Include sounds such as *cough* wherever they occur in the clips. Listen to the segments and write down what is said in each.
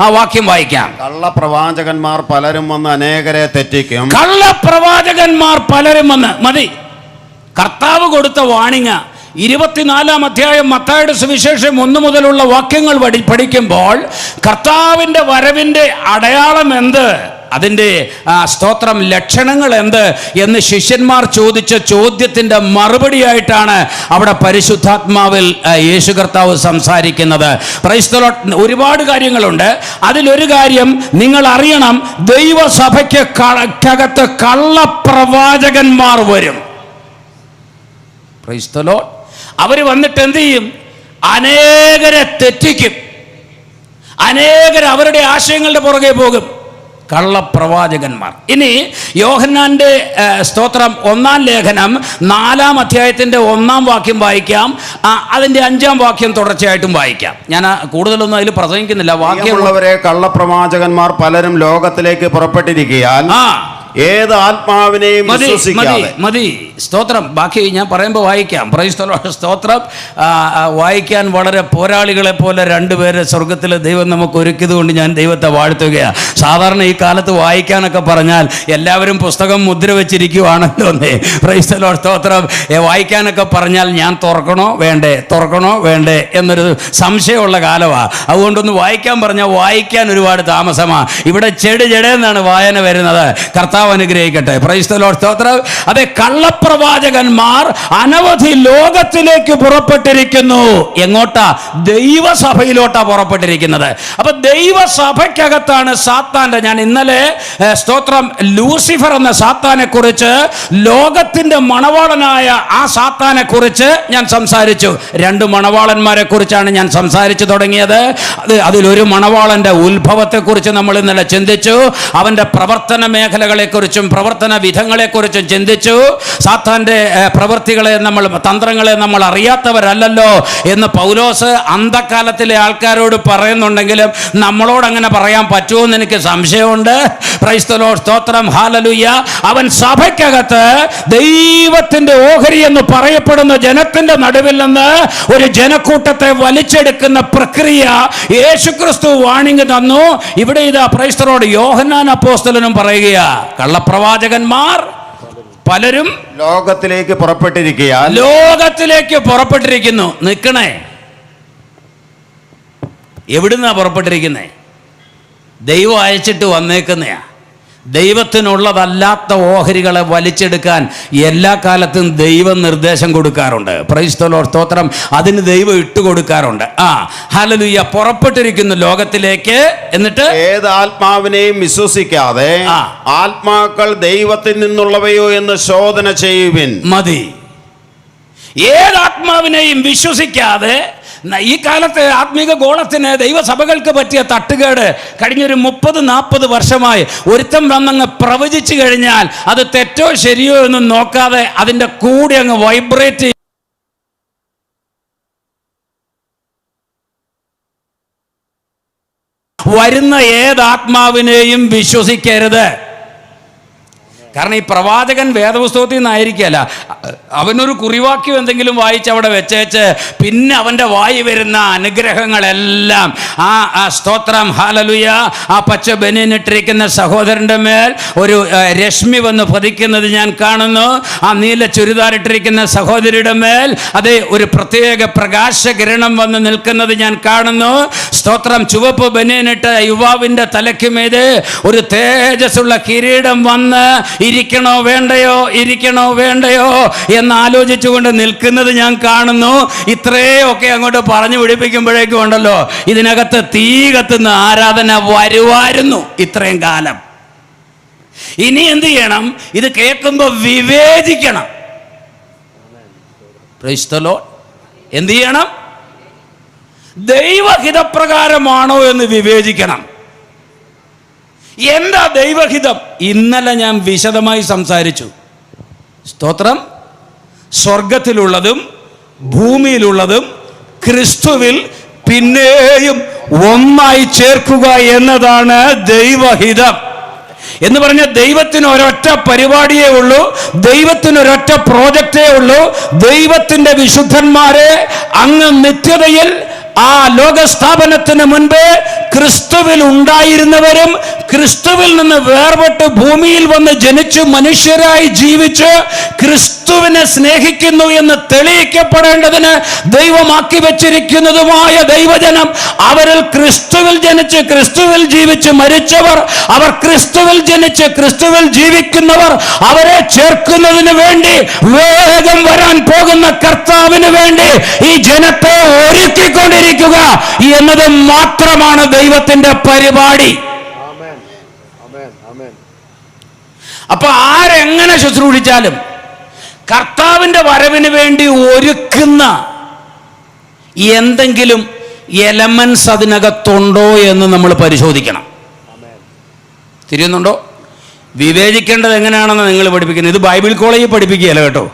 ആ വാക്യം വായിക്കാം. കള്ളപ്രവാചകന്മാർ പലരും വന്ന് അനേകരെ തെറ്റിക്കും. കള്ളപ്രവാചകന്മാർ പലരും വന്ന് മതി. കർത്താവ് കൊടുത്ത വാണിങ്ങ ഇരുപത്തിനാലാം അധ്യായം മത്തായുടെ സുവിശേഷം ഒന്നു മുതലുള്ള വാക്യങ്ങൾ പഠി പഠിക്കുമ്പോൾ കർത്താവിന്റെ വരവിന്റെ അടയാളം എന്ത്? അതിന്റെ സ്തോത്രം ലക്ഷണങ്ങൾ എന്ത് എന്ന് ശിഷ്യന്മാർ ചോദിച്ച ചോദ്യത്തിന്റെ മറുപടിയായിട്ടാണ് അവിടെ പരിശുദ്ധാത്മാവിൽ യേശു കർത്താവ് സംസാരിക്കുന്നത്. ക്രൈസ്തലോ ഒരുപാട് കാര്യങ്ങളുണ്ട്. അതിലൊരു കാര്യം നിങ്ങൾ അറിയണം ദൈവസഭയ്ക്ക് കകത്ത് കള്ളപ്രവാചകന്മാർ വരും. ക്രൈസ്തലോ അവർ വന്നിട്ട് എന്ത് ചെയ്യും? അനേകരെ തെറ്റിക്കും. അനേകർ അവരുടെ ആശയങ്ങളുടെ പുറകെ പോകും. കള്ളപ്രവാചകന്മാർ. ഇനി യോഹന്നാന്റെ സ്തോത്രം ഒന്നാം ലേഖനം നാലാം അധ്യായത്തിന്റെ ഒന്നാം വാക്യം വായിക്കാം. അതിന്റെ അതിന്റെ അഞ്ചാം വാക്യം തുടർച്ചയായിട്ടും വായിക്കാം. ഞാൻ കൂടുതലൊന്നും അതിൽ പ്രസംഗിക്കുന്നില്ല. വാക്യമുള്ളവരെ കള്ളപ്രവാചകന്മാർ പലരും ലോകത്തിലേക്ക് പുറപ്പെട്ടിരിക്കുകയാൽ ഏത് ആത്മാവിനെയും വിശ്വസിക്കാതെ. മതി സ്തോത്രം. ബാക്കി ഞാൻ പറയുമ്പോൾ വായിക്കാം. സ്തോത്രം. വായിക്കാൻ വളരെ പോരാളികളെ പോലെ രണ്ടുപേരെ സ്വർഗത്തിലെ ദൈവം നമുക്ക് ഒരുക്കിയതുകൊണ്ട് ഞാൻ ദൈവത്തെ വാഴ്ത്തുകയാണ് സാധാരണ ഈ കാലത്ത് വായിക്കാനൊക്കെ പറഞ്ഞാൽ എല്ലാവരും പുസ്തകം മുദ്ര വെച്ചിരിക്കുവാണല്ലോ എന്നേ. പ്രൈസ്തലോ സ്തോത്രം. വായിക്കാനൊക്കെ പറഞ്ഞാൽ ഞാൻ തുറക്കണോ? വേണ്ടേ. തുറക്കണോ? വേണ്ടേ. എന്നൊരു സംശയമുള്ള കാലമാണ് അതുകൊണ്ടൊന്ന് വായിക്കാൻ പറഞ്ഞാൽ വായിക്കാൻ ഒരുപാട് താമസമാണ് ഇവിടെ ചെടി ചെടേന്നാണ് വായന വരുന്നത്. കർത്താവ് അനുഗ്രഹിക്കട്ടെ. പ്രൈസ്തലോ സ്തോത്രം. അതെ കള്ളപ്രവാചകന്മാർ അനവധി ലോകത്തിലേക്ക് പുറപ്പെട്ടിരിക്കുന്നു. എങ്ങോട്ടാ? ദൈവസഭയിലോട്ടാ പുറപ്പെട്ടിരിക്കുന്നത്. അപ്പൊ ദൈവസഭയ്ക്കകത്താണ് സാത്താന്റെ ഞാൻ ഇന്നലെ സ്തോത്രം ലൂസിഫർ എന്ന സാത്താനെ കുറിച്ച് ലോകത്തിന്റെ മണവാളനായ ആ സാത്താനെ കുറിച്ച് ഞാൻ സംസാരിച്ചു. രണ്ട് മണവാളന്മാരെ കുറിച്ചാണ് ഞാൻ സംസാരിച്ചു തുടങ്ങിയത്. അത് അതിലൊരു മണവാളന്റെ ഉത്ഭവത്തെ കുറിച്ച് നമ്മൾ ഇന്നലെ ചിന്തിച്ചു. അവന്റെ പ്രവർത്തന മേഖലകളെക്കുറിച്ചും പ്രവർത്തന വിധങ്ങളെക്കുറിച്ചും ചിന്തിച്ചു. സാത്താന്റെ പ്രവൃത്തികളെ നമ്മൾ തന്ത്രങ്ങളെ നമ്മൾ അറിയാത്തവരല്ലല്ലോ എന്ന് പൗലോസ് അന്ധകാലത്തിലെ ആൾക്കാരോട് പറയുന്നുണ്ടെങ്കിലും നമ്മളോട് അങ്ങനെ പറയാൻ പറ്റുമോ എന്ന് എനിക്ക് സംശയമുണ്ട്. ക്രൈസ്തലോ സ്തോത്രം ഹാലലുയ്യ അവൻ സഭയ്ക്കകത്ത് ദൈവത്തിന്റെ ഓഹരി എന്ന് പറയപ്പെടുന്ന ജനത്തിന്റെ നടുവിൽ നിന്ന് ഒരു ജനക്കൂട്ടത്തെ വലിച്ചെടുക്കുന്ന പ്രക്രിയ യേശുക്രിസ്തു വാണിങ് തന്നു. ഇവിടെ ഇതാ ക്രൈസ്തലോട് യോഹന്നാൻ അപ്പോസ്തലനും പറയുകയാ. കള്ളപ്രവാചകന്മാർ പലരും ലോകത്തിലേക്ക് പുറപ്പെട്ടിരിക്കുക ലോകത്തിലേക്ക് പുറപ്പെട്ടിരിക്കുന്നു. നിൽക്കണേ എവിടുന്നാ പുറപ്പെട്ടിരിക്കുന്നേ? ദൈവം അയച്ചിട്ട് വന്നേക്കുന്നയാ. ദൈവത്തിനുള്ളതല്ലാത്ത ഓഹരികളെ വലിച്ചെടുക്കാൻ എല്ലാ കാലത്തും ദൈവം നിർദ്ദേശം കൊടുക്കാറുണ്ട്. പ്രൈസ്തലോ സ്തോത്രം. അതിന് ദൈവം ഇട്ടു കൊടുക്കാറുണ്ട്. ആ ഹലലുയ്യ പുറപ്പെട്ടിരിക്കുന്നു ലോകത്തിലേക്ക്. എന്നിട്ട്? ഏത് ആത്മാവിനെയും വിശ്വസിക്കാതെ ആത്മാക്കൾ ദൈവത്തിൽ നിന്നുള്ളവയോ എന്ന് ശോധന ചെയ്യുവിൻ. മതി. ഏതാത്മാവിനെയും വിശ്വസിക്കാതെ ന- ഈ കാലത്ത് ആത്മീക ഗോളത്തിന് ദൈവസഭകൾക്ക് പറ്റിയ തട്ടുകേട് കഴിഞ്ഞൊരു മുപ്പത് നാൽപ്പത് വർഷമായി ഒരുത്തം വന്നങ്ങ് പ്രവചിച്ചു കഴിഞ്ഞാൽ അത് തെറ്റോ ശരിയോ എന്നും നോക്കാതെ അതിന്റെ കൂടെ അങ്ങ് വൈബ്രേറ്റ് വരുന്ന ഏതാത്മാവിനെയും വിശ്വസിക്കരുത്. കാരണം ഈ പ്രവാചകൻ വേദപുസ്തകത്തിൽ നിന്നായിരിക്കല്ല അവനൊരു കുറിവാക്യം എന്തെങ്കിലും വായിച്ച് അവിടെ വെച്ചേച്ച് പിന്നെ അവന്റെ വായി വരുന്ന അനുഗ്രഹങ്ങളെല്ലാം ആ ആ സ്തോത്രം ഹാലലുയ ആ പച്ച ബനിയനിട്ടിരിക്കുന്ന സഹോദരന്റെ മേൽ ഒരു രശ്മി വന്ന് പതിക്കുന്നത് ഞാൻ കാണുന്നു. ആ നീല ചുരിദാറിട്ടിരിക്കുന്ന സഹോദരിയുടെ മേൽ അതേ ഒരു പ്രത്യേക പ്രകാശകിരണം വന്ന് നിൽക്കുന്നത് ഞാൻ കാണുന്നു. സ്തോത്രം ചുവപ്പ് ബനിയനിട്ട യുവാവിന്റെ തലയ്ക്കുമേത് ഒരു തേജസ്സുള്ള കിരീടം വന്ന് ഇരിക്കണോ വേണ്ടയോ? ഇരിക്കണോ വേണ്ടയോ? എന്ന് ആലോചിച്ചുകൊണ്ട് നിൽക്കുന്നത് ഞാൻ കാണുന്നു. ഇത്രയൊക്കെ അങ്ങോട്ട് പറഞ്ഞു പിടിപ്പിക്കുമ്പോഴേക്കും ഉണ്ടല്ലോ ഇതിനകത്ത് തീ കത്തുന്ന ആരാധന വരുവായിരുന്നു ഇത്രയും കാലം. ഇനി എന്ത് ചെയ്യണം? ഇത് കേൾക്കുമ്പോൾ വിവേചിക്കണം. എന്ത് ചെയ്യണം? ദൈവഹിതപ്രകാരമാണോ എന്ന് വിവേചിക്കണം. എന്താ ദൈവഹിതം? ഇന്നലെ ഞാൻ വിശദമായി സംസാരിച്ചു. സ്തോത്രം. സ്വർഗത്തിലുള്ളതും ഭൂമിയിലുള്ളതും ക്രിസ്തുവിൽ പിന്നെയും ഒന്നായി ചേർക്കുക എന്നതാണ് ദൈവഹിതം. എന്ന് പറഞ്ഞ ദൈവത്തിന് ഒരൊറ്റ പരിപാടിയേ ഉള്ളൂ ദൈവത്തിന് ഒരൊറ്റ പ്രോജക്റ്റേ ഉള്ളൂ ദൈവത്തിന്റെ വിശുദ്ധന്മാരെ അങ്ങ് നിത്യതയിൽ ആ ലോകസ്ഥാപനത്തിന് മുൻപേ ക്രിസ്തുവിൽ ഉണ്ടായിരുന്നവരും ക്രിസ്തുവിൽ നിന്ന് വേർപെട്ട് ഭൂമിയിൽ വന്ന് ജനിച്ച് മനുഷ്യരായി ജീവിച്ച് ക്രിസ്തുവിനെ സ്നേഹിക്കുന്നു എന്ന് തെളിയിക്കപ്പെടേണ്ടതിന് ദൈവമാക്കി വെച്ചിരിക്കുന്നതുമായ ദൈവജനം അവരിൽ ക്രിസ്തുവിൽ ജനിച്ച് ക്രിസ്തുവിൽ ജീവിച്ച് മരിച്ചവർ അവർ ക്രിസ്തുവിൽ ജനിച്ച് ക്രിസ്തുവിൽ ജീവിക്കുന്നവർ അവരെ ചേർക്കുന്നതിന് വേണ്ടി പോകുന്ന കർത്താവിന് വേണ്ടി ഈ ജനത്തെ ഒരുക്കിക്കൊണ്ടിരിക്കുക എന്നത് മാത്രമാണ് ദൈവത്തിന്റെ പരിപാടി. അപ്പൊ ആരെങ്ങനെ ശുശ്രൂഷിച്ചാലും കർത്താവിന്റെ വരവിന് വേണ്ടി ഒരുക്കുന്ന എന്തെങ്കിലും എലമെന്റ്സ് അതിനകത്തുണ്ടോ എന്ന് നമ്മൾ പരിശോധിക്കണം. തിരിയുന്നുണ്ടോ? വിവേചിക്കേണ്ടത് എങ്ങനെയാണെന്ന് നിങ്ങൾ പഠിപ്പിക്കുന്നത്? ഇത് ബൈബിൾ കോളേജിൽ പഠിപ്പിക്കുകയല്ല കേട്ടോ.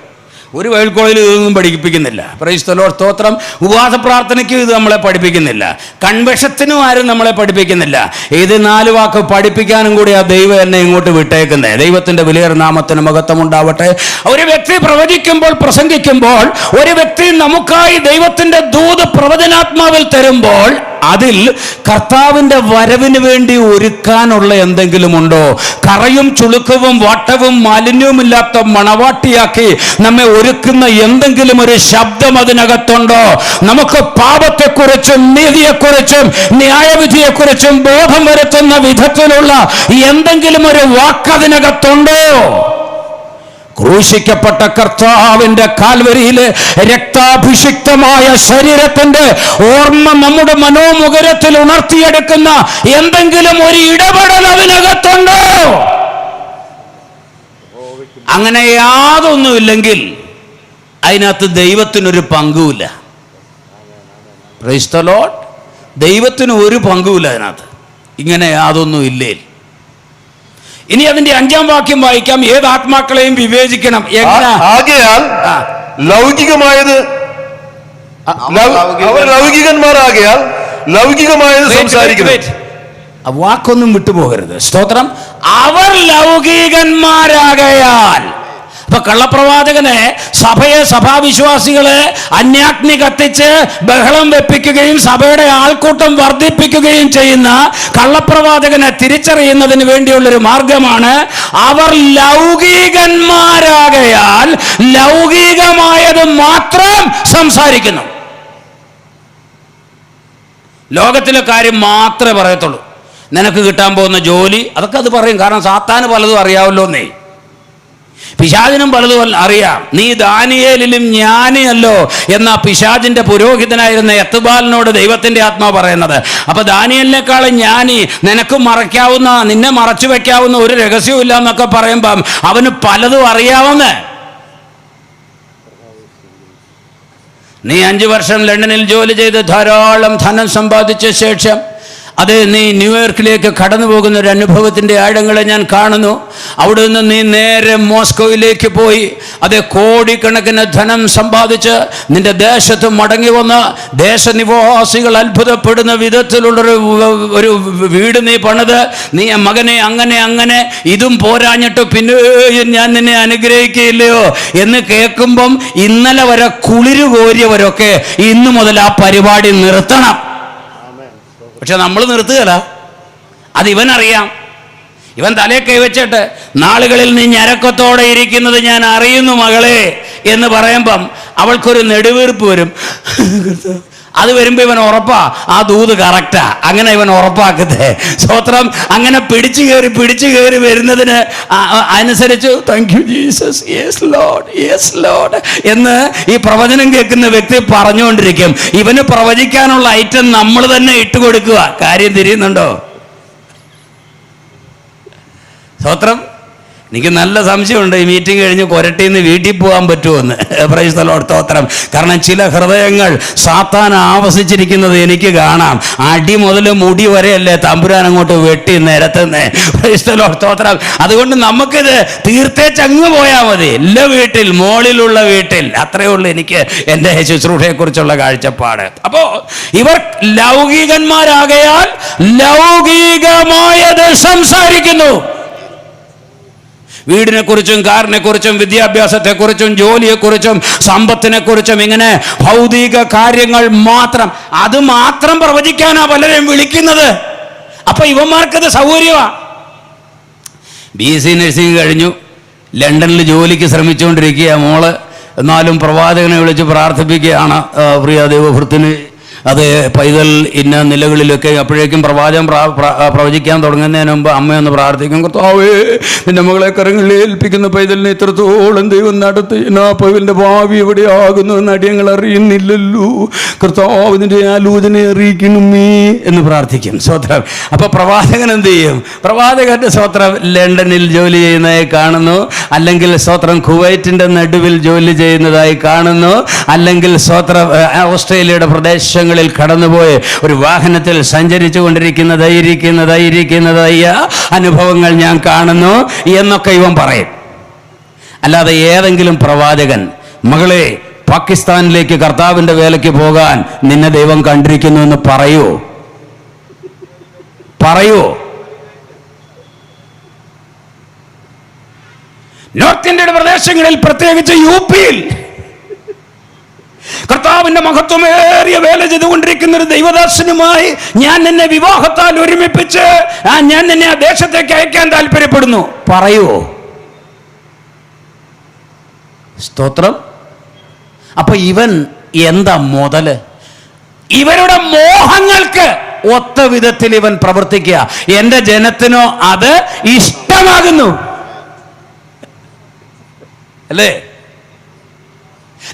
ഒരു വൈൽ കോളേജിൽ ഇതൊന്നും പഠിപ്പിക്കുന്നില്ല. പ്രൈസ്തലോ സ്തോത്രം. ഉപവാസ പ്രാർത്ഥനയ്ക്കും ഇത് നമ്മളെ പഠിപ്പിക്കുന്നില്ല. കൺവെഷത്തിനും ആരും നമ്മളെ പഠിപ്പിക്കുന്നില്ല. ഇത് നാല് വാക്ക് പഠിപ്പിക്കാനും കൂടി ആ ദൈവം എന്നെ ഇങ്ങോട്ട് വിട്ടേക്കുന്നത് ദൈവത്തിന്റെ വിലയേറെ നാമത്തിന് മഹത്വം ഉണ്ടാവട്ടെ ഒരു വ്യക്തി പ്രവചിക്കുമ്പോൾ പ്രസംഗിക്കുമ്പോൾ ഒരു വ്യക്തി നമുക്കായി ദൈവത്തിന്റെ ദൂത് പ്രവചനാത്മാവിൽ തരുമ്പോൾ അതിൽ കർത്താവിന്റെ വരവിന് വേണ്ടി ഒരുക്കാനുള്ള എന്തെങ്കിലും ഉണ്ടോ? കറയും ചുളുക്കവും വാട്ടവും മാലിന്യവുമില്ലാത്ത മണവാട്ടിയാക്കി നമ്മെ ഒരുക്കുന്ന എന്തെങ്കിലും ഒരു ശബ്ദം അതിനകത്തുണ്ടോ? നമുക്ക് പാപത്തെക്കുറിച്ചും നീതിയെക്കുറിച്ചും ന്യായവിധിയെക്കുറിച്ചും ബോധം വരുത്തുന്ന വിധത്തിലുള്ള എന്തെങ്കിലും ഒരു വാക്കതിനകത്തുണ്ടോ ക്രൂശിക്കപ്പെട്ട കർത്താവിന്റെ കാൽവരിയിലെ രക്താഭിഷിക്തമായ ശരീരത്തിന്റെ ഓർമ്മ നമ്മുടെ മനോമുഖരത്തിൽ ഉണർത്തിയെടുക്കുന്ന എന്തെങ്കിലും ഒരു ഇടപെടൽ അതിനകത്തുണ്ടോ? അങ്ങനെ യാതൊന്നുമില്ലെങ്കിൽ അതിനകത്ത് ദൈവത്തിനൊരു പങ്കുമില്ല. The ദൈവത്തിന് ഒരു പങ്കുമില്ല അതിനകത്ത്. ഇങ്ങനെ യാതൊന്നും ഇല്ലേ? ഇനി അതിന്റെ അഞ്ചാം വാക്യം വായിക്കാം. ഏത് ആത്മാക്കളെയും വിവേചിക്കണം. ആകയാൽ ലൗകികമായത് അവർ ലൗകികന്മാരാകയാൽ ലൗകികമായത് Wait, wait, സംസാരിക്കുന്നു. wait. വാക്കൊന്നും വിട്ടുപോകരുത്. സ്തോത്രം. അവർ ലൗകികന്മാരാകയാൽ അപ്പൊ കള്ളപ്രവാചകനെ സഭയെ സഭാവിശ്വാസികളെ അന്യാഗ്നി കത്തിച്ച് ബഹളം വെപ്പിക്കുകയും സഭയുടെ ആൾക്കൂട്ടം വർദ്ധിപ്പിക്കുകയും ചെയ്യുന്ന കള്ളപ്രവാചകനെ തിരിച്ചറിയുന്നതിന് വേണ്ടിയുള്ളൊരു മാർഗമാണ് അവർ ലൗകികന്മാരാകയാൽ ലൗകികമായത് മാത്രം സംസാരിക്കുന്നു. ലോകത്തിലെ കാര്യം മാത്രമേ പറയത്തുള്ളൂ. നിനക്ക് കിട്ടാൻ പോകുന്ന ജോലി അതൊക്കെ അത് പറയും. കാരണം സാത്താന് പലതും അറിയാമല്ലോ എന്നേ പിശാചിനും പലതും അറിയാം. നീ ദാനിയേലിലും ജ്ഞാനിയല്ലോ എന്ന പിശാചിന്റെ പുരോഹിതനായിരുന്ന എത്തുബാലിനോട് ദൈവത്തിന്റെ ആത്മാവ് പറയുന്നത്. അപ്പൊ ദാനിയലിനേക്കാളും ജ്ഞാനി നിനക്ക് മറയ്ക്കാവുന്ന നിന്നെ മറച്ചു വെക്കാവുന്ന ഒരു രഹസ്യവും ഇല്ല എന്നൊക്കെ പറയുമ്പം അവന് പലതും അറിയാവുന്ന. നീ അഞ്ചു വർഷം ലണ്ടനിൽ ജോലി ചെയ്ത് ധാരാളം ധനം സമ്പാദിച്ച ശേഷം അത് നീ ന്യൂയോർക്കിലേക്ക് കടന്നു പോകുന്ന ഒരു അനുഭവത്തിന്റെ ആഴങ്ങളെ ഞാൻ കാണുന്നു. അവിടെ നിന്ന് നീ നേരെ മോസ്കോയിലേക്ക് പോയി. അത് കോടിക്കണക്കിന് ധനം സമ്പാദിച്ച് നിന്റെ ദേശത്ത് മടങ്ങി വന്ന് ദേശനിവാസികൾ അത്ഭുതപ്പെടുന്ന വിധത്തിലുള്ളൊരു ഒരു വീട് നീ പണിത്. നീ മകനെ അങ്ങനെ അങ്ങനെ ഇതും പോരാഞ്ഞിട്ട് പിന്നെയും ഞാൻ നിന്നെ അനുഗ്രഹിക്കുകയില്ലയോ എന്ന് കേൾക്കുമ്പം ഇന്നലെ വരെ കുളിരു കോരിയവരൊക്കെ ഇന്നു മുതൽ ആ പരിപാടി നിർത്തണം. പക്ഷെ നമ്മൾ നിർത്തുകയല്ല. അത് ഇവനറിയാം. ഇവൻ തലയെ കൈവച്ചിട്ട് നാളുകളിൽ നീ ഞരക്കത്തോടെ ഇരിക്കുന്നത് ഞാൻ അറിയുന്നു മകളെ എന്ന് പറയുമ്പം അവൾക്കൊരു നെടുവീർപ്പ് വരും. *laughs* അത് വരുമ്പോൾ ഇവൻ ഉറപ്പാ ആ ദൂത് കറക്റ്റാ. അങ്ങനെ ഇവൻ ഉറപ്പാക്കുന്നത് സ്വത്രം അങ്ങനെ പിടിച്ചു കയറി പിടിച്ചു കയറി വരുന്നതിന് അനുസരിച്ച് thank you Jesus yes lord yes lord എന്ന് ഈ പ്രവചനം കേൾക്കുന്ന വ്യക്തി പറഞ്ഞുകൊണ്ടിരിക്കും. ഇവന് പ്രവചിക്കാനുള്ള ഐറ്റം നമ്മൾ തന്നെ ഇട്ടുകൊടുക്കുക. കാര്യം തിരിയുന്നുണ്ടോ? സ്വത്രം എനിക്ക് നല്ല സംശയമുണ്ട് ഈ മീറ്റിംഗ് കഴിഞ്ഞ് കൊരട്ടിന്ന് വീട്ടിൽ പോകാൻ പറ്റുമെന്ന് പ്രൈസ് സ്തോത്രം കാരണം ചില ഹൃദയങ്ങൾ സാത്താൻ ആവസിച്ചിരിക്കുന്നത് എനിക്ക് കാണാം. അടി മുതൽ മുടി വരെയല്ലേ തമ്പുരാൻ അങ്ങോട്ട് വെട്ടി നിരത്തുന്നേ. പ്രൈസ് സ്തോത്രം അതുകൊണ്ട് നമുക്കിത് തീർത്തേച്ചങ്ങ് പോയാൽ മതി. എല്ലാ വീട്ടിൽ മോളിലുള്ള വീട്ടിൽ. അത്രയേ ഉള്ളൂ എനിക്ക് എന്റെ ശുശ്രൂഷയെക്കുറിച്ചുള്ള കാഴ്ചപ്പാട്. അപ്പോൾ ഇവർ ലൗകികന്മാരാകയാൽ ലൗകികമായത് സംസാരിക്കുന്നു. വീടിനെക്കുറിച്ചും കാറിനെക്കുറിച്ചും വിദ്യാഭ്യാസത്തെക്കുറിച്ചും ജോലിയെക്കുറിച്ചും സമ്പത്തിനെക്കുറിച്ചും ഇങ്ങനെ ഭൗതിക കാര്യങ്ങൾ മാത്രം. അത് മാത്രം പ്രവചിക്കാനാ പലരെയും വിളിക്കുന്നത്. അപ്പൊ ഇവന്മാർക്കത് സൗകര്യമാ ബി എസ് സി നഴ്സിംഗ് കഴിഞ്ഞു. ലണ്ടനിൽ ജോലിക്ക് ശ്രമിച്ചുകൊണ്ടിരിക്കുക മോൾ. എന്നാലും പ്രവാചകനെ വിളിച്ച് പ്രാർത്ഥിപ്പിക്കുകയാണ് ആ, പ്രിയ ദൈവഭൃത്തിന് അത് പൈതൽ ഇന്ന നിലകളിലൊക്കെ അപ്പോഴേക്കും പ്രവാചകം പ്രാ- പ്ര- പ്രവചിക്കാൻ തുടങ്ങുന്നതിന് മുമ്പ് അമ്മയൊന്ന് പ്രാർത്ഥിക്കും. കർത്താവേ നിന്റെ മകളെ കരങ്ങളിൽ ഏൽപ്പിക്കുന്ന പൈതലിനെ ഇത്രത്തോളം ദൈവം നടത്തി. ആ പൈതലിന്റെ ഭാവി എവിടെയാകുന്നു എന്ന് അടിയങ്ങൾ അറിയുന്നില്ലല്ലോ. കർത്താവ് നിന്റെ ആലോചന അറിയിക്കണമേ. എന്ന് പ്രാർത്ഥിക്കും. സ്വത്രം അപ്പോൾ പ്രവാചകൻ എന്ത് ചെയ്യും? പ്രവാചകന്റെ സ്വത്രം ലണ്ടനിൽ ജോലി ചെയ്യുന്നതായി കാണുന്നു. അല്ലെങ്കിൽ സ്വത്രം കുവൈറ്റിന്റെ നടുവിൽ ജോലി ചെയ്യുന്നതായി കാണുന്നു. അല്ലെങ്കിൽ സ്വത്രം ഓസ്ട്രേലിയയുടെ ഓസ്ട്രേലിയയുടെ പ്രദേശങ്ങളിൽ കടന്നുപോയി ഒരു വാഹനത്തിൽ സഞ്ചരിച്ചു കൊണ്ടിരിക്കുന്നതായിരിക്കുന്നതായിരിക്കുന്നതായ അനുഭവങ്ങൾ ഞാൻ കാണുന്നു എന്നൊക്കെ ഇവൻ പറയും. അല്ലാതെ ഏതെങ്കിലും പ്രവാചകൻ മകളെ പാകിസ്ഥാനിലേക്ക് കർത്താവിന്റെ വേലയ്ക്ക് പോകാൻ നിന്നെ ദൈവം കണ്ടിരിക്കുന്നു എന്ന് പറയൂ. പറയൂ. നോർത്ത് ഇന്ത്യയുടെ പ്രദേശങ്ങളിൽ പ്രത്യേകിച്ച് യു പിയിൽ കർത്താവിന്റെ മഹത്വമേറിയ വേല ചെയ്തുകൊണ്ടിരിക്കുന്ന ഒരു ദൈവദാസനുമായി ഞാൻ എന്നെ വിവാഹത്താൽ ഒരുമിപ്പിച്ച് ആ ഞാൻ എന്നെ ആ ദേശത്തേക്ക് അയക്കാൻ താല്പര്യപ്പെടുന്നു. പറയോ. സ്തോത്രം. അപ്പൊ ഇവൻ എന്താ മുതൽ? ഇവരുടെ മോഹങ്ങൾക്ക് ഒത്ത വിധത്തിൽ ഇവൻ പ്രവർത്തിക്കുക. എന്റെ ജനത്തിനോ അത് ഇഷ്ടമാകുന്നു. അല്ലേ?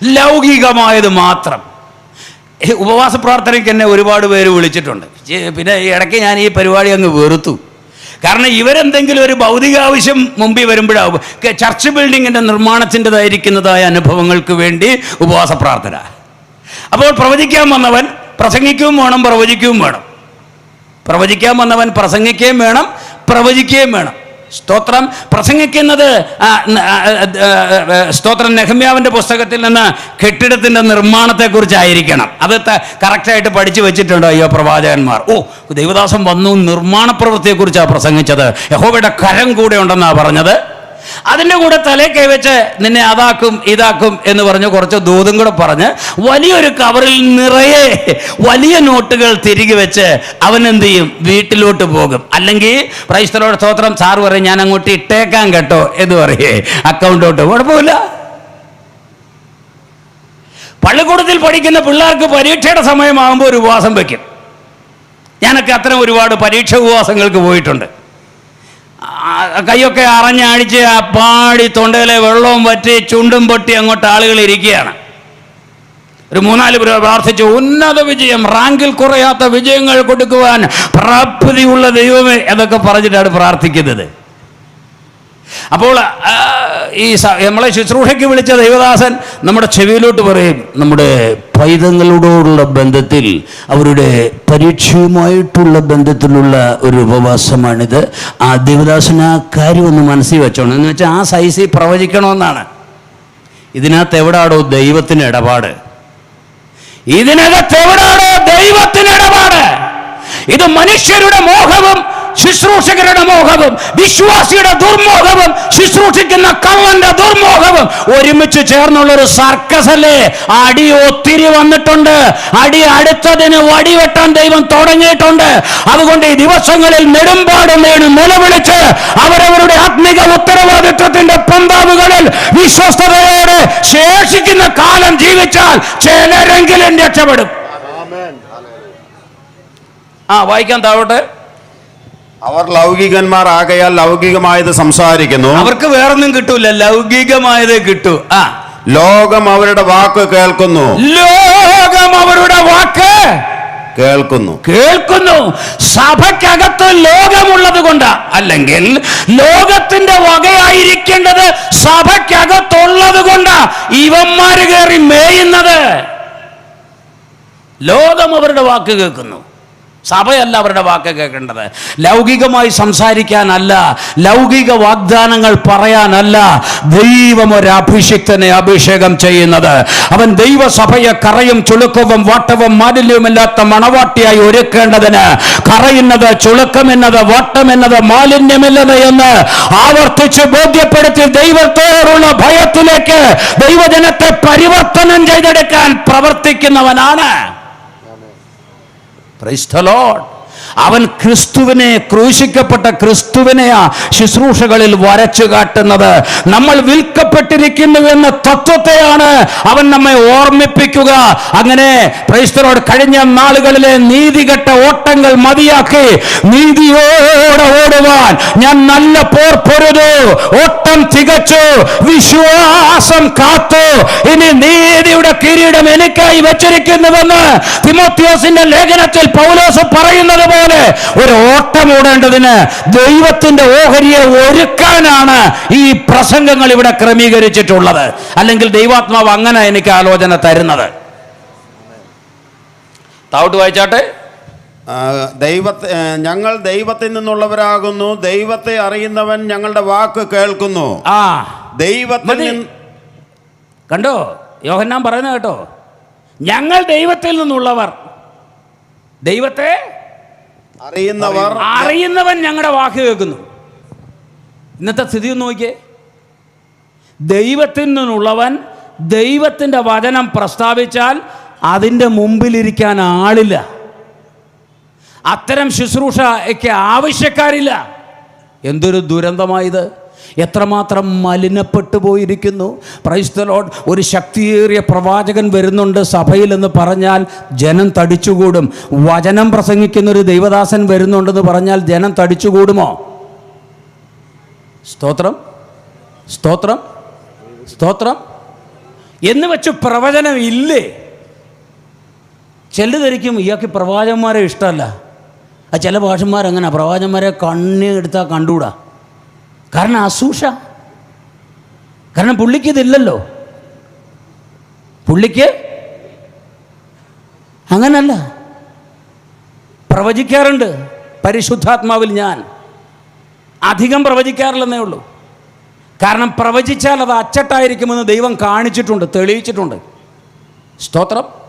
ലൗകികമായത് മാത്രം. ഉപവാസ പ്രാർത്ഥനയ്ക്ക് എന്നെ ഒരുപാട് പേര് വിളിച്ചിട്ടുണ്ട്. പിന്നെ ഇടയ്ക്ക് ഞാൻ ഈ പരിപാടി അങ്ങ് വെറുത്തു. കാരണം ഇവരെന്തെങ്കിലും ഒരു ഭൗതിക ആവശ്യം മുമ്പിൽ വരുമ്പോഴാവും. ചർച്ച് ബിൽഡിങ്ങിന്റെ നിർമ്മാണത്തിന്റെതായിരിക്കുന്നതായ അനുഭവങ്ങൾക്ക് വേണ്ടി ഉപവാസ പ്രാർത്ഥന. അപ്പോൾ പ്രവചിക്കാൻ വന്നവൻ പ്രസംഗിക്കുകയും വേണം പ്രവചിക്കുകയും വേണം. പ്രവചിക്കാൻ വന്നവൻ പ്രസംഗിക്കുകയും വേണം പ്രവചിക്കുകയും വേണം. സ്തോത്രം. പ്രസംഗിക്കുന്നത് സ്തോത്രം നെഹമ്യാവിന്റെ പുസ്തകത്തിൽ നിന്ന് കെട്ടിടത്തിന്റെ നിർമ്മാണത്തെക്കുറിച്ചായിരിക്കണം. അത് കറക്റ്റായിട്ട് പഠിച്ചു വെച്ചിട്ടുണ്ടോ അയ്യോ പ്രവാചകന്മാർ. ഓ ദൈവദാസം വന്നു നിർമ്മാണ പ്രവൃത്തിയെക്കുറിച്ചാണ് പ്രസംഗിച്ചത്. യഹോബയുടെ കരം കൂടെ ഉണ്ടെന്നാണ് പറഞ്ഞത്. അതിന്റെ കൂടെ തലേ കൈവച്ച് നിന്നെ അതാക്കും ഇതാക്കും എന്ന് പറഞ്ഞ് കുറച്ച് ദൂതും കൂടെ പറഞ്ഞ് വലിയൊരു കവറിൽ നിറയെ വലിയ നോട്ടുകൾ തിരികെ വെച്ച് അവൻ എന്ത് ചെയ്യും? വീട്ടിലോട്ട് പോകും. അല്ലെങ്കിൽ പ്രൈസ്തലോട് സ്തോത്രം സാറ് പറയും ഞാൻ അങ്ങോട്ട് ഇട്ടേക്കാൻ കേട്ടോ എന്ന് പറയേ. അക്കൗണ്ടോട്ട് കുഴപ്പമില്ല. പള്ളിക്കൂടത്തിൽ പഠിക്കുന്ന പിള്ളേർക്ക് പരീക്ഷയുടെ സമയമാകുമ്പോൾ ഒരു ഉപവാസം വയ്ക്കും ഞാനൊക്കെ അത്തരം ഒരുപാട് പരീക്ഷ ഉപവാസങ്ങൾക്ക് പോയിട്ടുണ്ട്. കൈയൊക്കെ അറഞ്ഞടിച്ച് ആ പാടി തൊണ്ടയിലെ വെള്ളവും വറ്റി ചുണ്ടും പൊട്ടി അങ്ങോട്ട് ആളുകൾ ഇരിക്കുകയാണ്. ഒരു മൂന്നാൽ പേര് പ്രാർത്ഥിച്ചു ഉന്നത വിജയം റാങ്കിൽ കുറയാത്ത വിജയങ്ങൾ കൊടുക്കുവാൻ പ്രാപ്തിയുള്ള ദൈവമേ എന്നൊക്കെ പറഞ്ഞിട്ടാണ് പ്രാർത്ഥിക്കുന്നത്. അപ്പോൾ ഈ നമ്മളെ ശുശ്രൂഷയ്ക്ക് വിളിച്ച ദൈവദാസൻ നമ്മുടെ ചെവിയിലോട്ട് പറയും നമ്മുടെ പൈതങ്ങളോടുള്ള ബന്ധത്തിൽ അവരുടെ പരീക്ഷയുമായിട്ടുള്ള ബന്ധത്തിലുള്ള ഒരു ഉപവാസമാണിത്. ആ ദേവദാസൻ ആ കാര്യം ഒന്ന് മനസ്സിൽ വെച്ചോണം. എന്ന് വെച്ചാൽ ആ സൈസിൽ പ്രവചിക്കണമെന്നാണ്. ഇതിനകത്ത് എവിടാടോ ദൈവത്തിന് ഇടപാട്. ഇതിനകത്ത് എവിടാടോ ദൈവത്തിന് ഇടപാട്. ഇത് മനുഷ്യരുടെ മോഹവും ശുശ്രൂഷകരുടെ മോഹവും വിശ്വാസിയുടെ ദുർമോഹവും ശുശ്രൂഷിക്കുന്ന കള്ളന്റെ ദുർമോഹവും ഒരുമിച്ച് ചേർന്നുള്ള ഒരു സർക്കസ് അല്ലേ? അടി ഒത്തിരി വന്നിട്ടുണ്ട്. അടി അടുത്തതിന് വടിവെട്ടാൻ ദൈവം തുടങ്ങിയിട്ടുണ്ട്. അതുകൊണ്ട് ഈ ദിവസങ്ങളിൽ നെടുമ്പാട് നേടി നിലവിളിച്ച് അവരവരുടെ ആത്മിക ഉത്തരവാദിത്വത്തിന്റെ പന്താവുകളിൽ വിശ്വസ്തതയോടെ ശേഷിക്കുന്ന കാലം ജീവിച്ചാൽ ചിലരെങ്കിലും രക്ഷപ്പെടും. ആ വായിക്കാൻ താഴോട്ട്. അവർ ലൗകികന്മാർ ആകയാൽ ലൗകികമായത് സംസാരിക്കുന്നു. അവർക്ക് വേറൊന്നും കിട്ടൂല ലൗകികമായതേ കിട്ടൂ. ആ. ലോകം അവരുടെ വാക്ക് കേൾക്കുന്നു. ലോകം അവരുടെ വാക്ക് കേൾക്കുന്നു. കേൾക്കുന്നു. സഭയ്ക്കകത്ത് ലോകമുള്ളത് കൊണ്ട്. അല്ലെങ്കിൽ ലോകത്തിന്റെ വകയായിരിക്കേണ്ടത് സഭയ്ക്കകത്തുള്ളത് കൊണ്ട് ഇവന്മാര് കയറി മേയുന്നത്. ലോകം അവരുടെ വാക്ക് കേൾക്കുന്നു. സഭയല്ല അവരുടെ വാക്ക് കേൾക്കേണ്ടത്. ലൗകികമായി സംസാരിക്കാനല്ല ലൗകിക വാഗ്ദാനങ്ങൾ പറയാനല്ല ദൈവം ഒരു അഭിഷേകം ചെയ്യുന്നത്. അവൻ ദൈവസഭയെ കറയും ചുളുക്കവും വാട്ടവും മാലിന്യവുമില്ലാത്ത മണവാട്ടിയായി ഒരുക്കേണ്ടതിന് കറയുന്നത് ചുളുക്കമെന്നത് വാട്ടമെന്നത് മാലിന്യമില്ലത് എന്ന് ആവർത്തിച്ച് ബോധ്യപ്പെടുത്തി ദൈവത്തോടുള്ള ഭയത്തിലേക്ക് ദൈവജനത്തെ പരിവർത്തനം ചെയ്തെടുക്കാൻ പ്രവർത്തിക്കുന്നവനാണ്. క్రైస్తలాడ్ അവൻ ക്രിസ്തുവിനെ ക്രൂശിക്കപ്പെട്ട ക്രിസ്തുവിനെയാ ശുശ്രൂഷകളിൽ വരച്ചു കാട്ടുന്നത്. നമ്മൾ വിൽക്കപ്പെട്ടിരിക്കുന്നു എന്ന തത്വത്തെയാണ് അവൻ നമ്മെ ഓർമ്മിപ്പിക്കുക. അങ്ങനെ ക്രൈസ്തരോട് കഴിഞ്ഞ നാളുകളിലെ നീതികെട്ട ഓട്ടങ്ങൾ മതിയാക്കി നീതിയോടെ ഓടുവാൻ ഞാൻ നല്ല പോർ പൊരുതു. ഓട്ടം തികച്ചു. വിശ്വാസം കാത്തു. ഇനി നീതിയുടെ കിരീടം എനിക്കായി വെച്ചിരിക്കുന്നുവെന്ന് തിമോത്യോസിന്റെ ലേഖനത്തിൽ പൗലോസ് പറയുന്നത് പോലെ ഒരു ഓട്ടം ഓടേണ്ടതിന് ദൈവത്തിന്റെ ഓഹരിയെ ഒരുക്കാനാണ് ഈ പ്രസംഗങ്ങൾ ഇവിടെ ക്രമീകരിച്ചിട്ടുള്ളത്. അല്ലെങ്കിൽ ദൈവാത്മാവ് അങ്ങനെ എനിക്ക് ആലോചന തരുന്നത്. താവട്ട് വായിച്ചാട്ടെ? ദൈവത്തെ ഞങ്ങൾ ദൈവത്തിൽ നിന്നുള്ളവരാകുന്നു. ദൈവത്തെ അറിയുന്നവൻ ഞങ്ങളുടെ വാക്ക് കേൾക്കുന്നു. ആ. ദൈവത്തിൽ. കണ്ടോ? യോഹന്നാൻ പറയുന്നത് കേട്ടോ. ഞങ്ങൾ ദൈവത്തിൽ നിന്നുള്ളവർ. ദൈവത്തെ അറിയുന്നവർ അറിയുന്നവൻ ഞങ്ങളുടെ വാക്ക് കേൾക്കുന്നു. ഇന്നത്തെ സ്ഥിതി ഒന്ന് നോക്കിയേ. ദൈവത്തിൽ നിന്നുള്ളവൻ ദൈവത്തിന്റെ വചനം പ്രസ്താവിച്ചാൽ അതിന്റെ മുമ്പിലിരിക്കാൻ ആളില്ല. അത്തരം ശുശ്രൂഷയ്ക്ക് ആവശ്യക്കാരില്ല. എന്തൊരു ദുരന്തമായത്. എത്രമാത്രം മലിനപ്പെട്ടു പോയിരിക്കുന്നു. പ്രൈസ്തലോഡ് ഒരു ശക്തിയേറിയ പ്രവാചകൻ വരുന്നുണ്ട് സഭയിലെന്ന് പറഞ്ഞാൽ ജനം തടിച്ചുകൂടും. വചനം പ്രസംഗിക്കുന്ന ഒരു ദൈവദാസൻ വരുന്നുണ്ടെന്ന് പറഞ്ഞാൽ ജനം തടിച്ചുകൂടുമോ? സ്തോത്രം? സ്തോത്രം? സ്തോത്രം? എന്ന് വെച്ച് പ്രവചനം ഇല്ലേ? ചെല്ലു ധരിക്കും ഇയാൾക്ക് പ്രവാചന്മാരെ ഇഷ്ടമല്ല. ആ ചില ഭാഷന്മാരങ്ങനെ പ്രവാചന്മാരെ കണ്ണി എടുത്താൽ കണ്ടുകൂടാ. കാരണം അസൂഷ. കാരണം പുള്ളിക്ക് ഇതില്ലല്ലോ. പുള്ളിക്ക് അങ്ങനല്ല. പ്രവചിക്കാറുണ്ട് പരിശുദ്ധാത്മാവിൽ ഞാൻ. അധികം പ്രവചിക്കാറില്ലെന്നേ ഉള്ളൂ. കാരണം പ്രവചിച്ചാൽ അത് അച്ചട്ടായിരിക്കുമെന്ന് ദൈവം കാണിച്ചിട്ടുണ്ട് തെളിയിച്ചിട്ടുണ്ട്. സ്തോത്രം.